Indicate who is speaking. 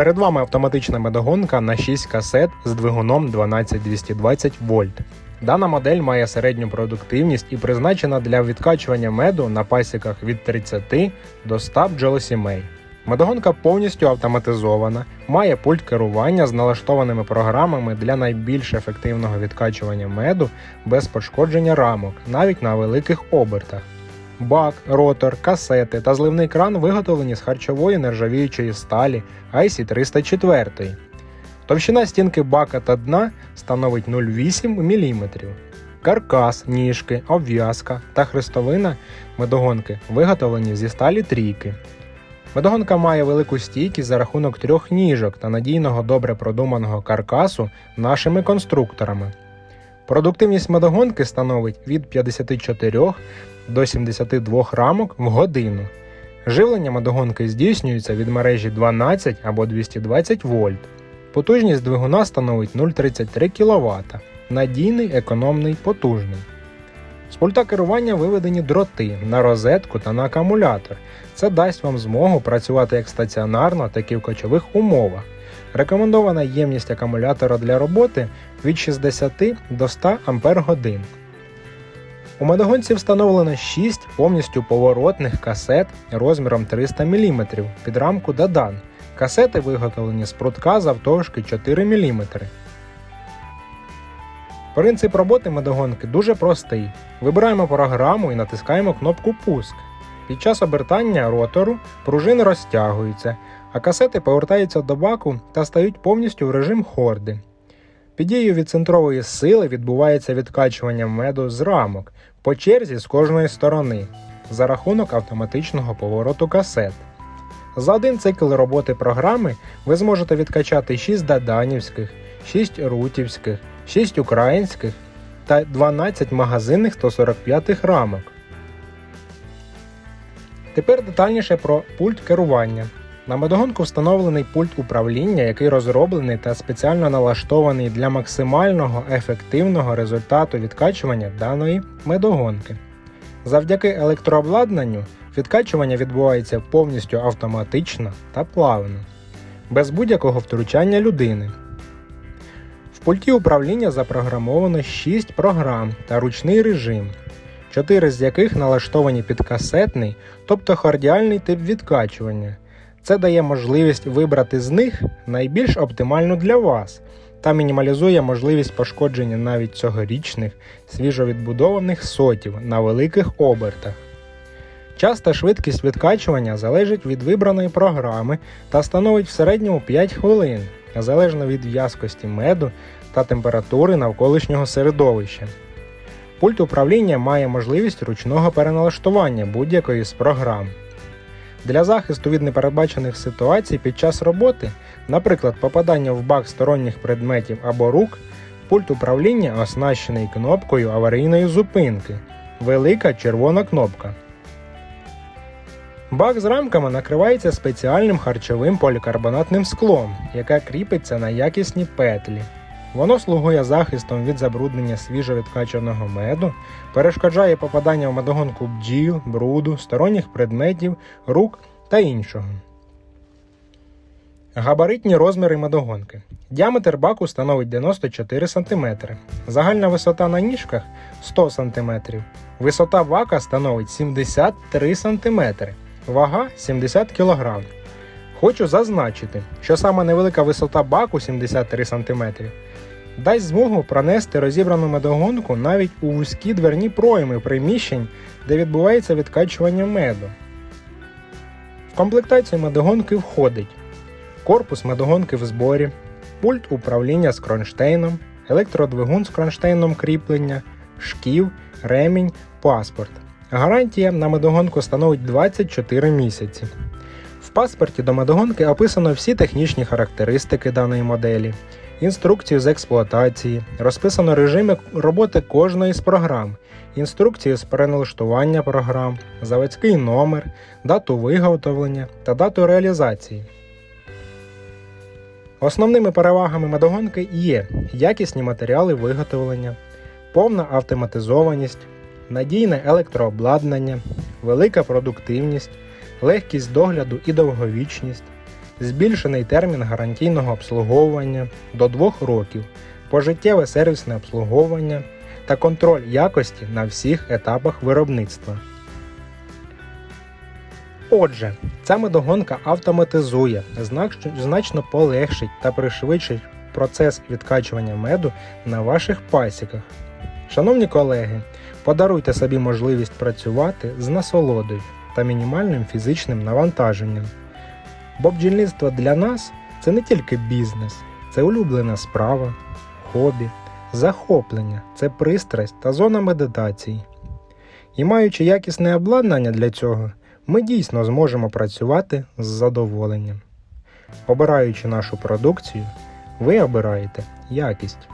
Speaker 1: Перед вами автоматична медогонка на 6 касет з двигуном 12220 вольт. Дана модель має середню продуктивність і призначена для відкачування меду на пасіках від 30 до 100 бджолосімей. Медогонка повністю автоматизована, має пульт керування з налаштованими програмами для найбільш ефективного відкачування меду без пошкодження рамок, навіть на великих обертах. Бак, ротор, касети та зливний кран виготовлені з харчової нержавіючої сталі IC304. Товщина стінки бака та дна становить 0,8 мм. Каркас, ніжки, обв'язка та хрестовина медогонки виготовлені зі сталі трійки. Медогонка має велику стійкість за рахунок трьох ніжок та надійного добре продуманого каркасу нашими конструкторами. Продуктивність медогонки становить від 54 до 72 рамок в годину. Живлення медогонки здійснюється від мережі 12 або 220 вольт. Потужність двигуна становить 0,33 кВт. Надійний, економний, потужний. З пульта керування виведені дроти на розетку та на акумулятор. Це дасть вам змогу працювати як стаціонарно, так і в кочових умовах. Рекомендована ємність акумулятора для роботи від 60 до 100 Ах. У медогонці встановлено 6 повністю поворотних касет розміром 300 мм під рамку Дадан. Касети виготовлені з прутка завтовшки 4 мм. Принцип роботи медогонки дуже простий. Вибираємо програму і натискаємо кнопку Пуск. Під час обертання ротору пружини розтягуються, а касети повертаються до баку та стають повністю в режим хорди. Під дією відцентрової сили відбувається відкачування меду з рамок по черзі з кожної сторони за рахунок автоматичного повороту касет. За один цикл роботи програми ви зможете відкачати 6 даданівських, 6 рутівських, 6 українських та 12 магазинних 145 рамок. Тепер детальніше про пульт керування. На медогонку встановлений пульт управління, який розроблений та спеціально налаштований для максимального ефективного результату відкачування даної медогонки. Завдяки електрообладнанню відкачування відбувається повністю автоматично та плавно, без будь-якого втручання людини. В пульті управління запрограмовано 6 програм та ручний режим, 4 з яких налаштовані під касетний, тобто хардіальний тип відкачування. Це дає можливість вибрати з них найбільш оптимальну для вас та мінімалізує можливість пошкодження навіть цьогорічних свіжовідбудованих сотів на великих обертах. Час та швидкість відкачування залежить від вибраної програми та становить в середньому 5 хвилин, залежно від в'язкості меду та температури навколишнього середовища. Пульт управління має можливість ручного переналаштування будь-якої з програм. Для захисту від непередбачених ситуацій під час роботи, наприклад, попадання в бак сторонніх предметів або рук, пульт управління оснащений кнопкою аварійної зупинки. Велика червона кнопка. Бак з рамками накривається спеціальним харчовим полікарбонатним склом, яке кріпиться на якісні петлі. Воно слугує захистом від забруднення свіжовідкачаного меду, перешкоджає попадання в медогонку бджіл, бруду, сторонніх предметів, рук та іншого. Габаритні розміри медогонки. Діаметр баку становить 94 см, загальна висота на ніжках 100 см, висота бака становить 73 см, вага 70 кг. Хочу зазначити, що саме невелика висота баку 73 см дасть змогу пронести розібрану медогонку навіть у вузькі дверні пройми приміщень, де відбувається відкачування меду. В комплектацію медогонки входить корпус медогонки в зборі, пульт управління з кронштейном, електродвигун з кронштейном кріплення, шків, ремінь, паспорт. Гарантія на медогонку становить 24 місяці. В паспорті до медогонки описано всі технічні характеристики даної моделі, інструкцію з експлуатації, розписано режими роботи кожної з програм, інструкцію з переналаштування програм, заводський номер, дату виготовлення та дату реалізації. Основними перевагами медогонки є якісні матеріали виготовлення, повна автоматизованість, надійне електрообладнання, велика продуктивність, легкість догляду і довговічність, збільшений термін гарантійного обслуговування до 2 років, пожиттєве сервісне обслуговування та контроль якості на всіх етапах виробництва. Отже, ця медогонка автоматизує, значно полегшить та пришвидшить процес відкачування меду на ваших пасіках. Шановні колеги, подаруйте собі можливість працювати з насолодою та мінімальним фізичним навантаженням. Бо бджільництво для нас це не тільки бізнес, це улюблена справа, хобі, захоплення, це пристрасть та зона медитації. І маючи якісне обладнання для цього, ми дійсно зможемо працювати з задоволенням. Обираючи нашу продукцію, ви обираєте якість.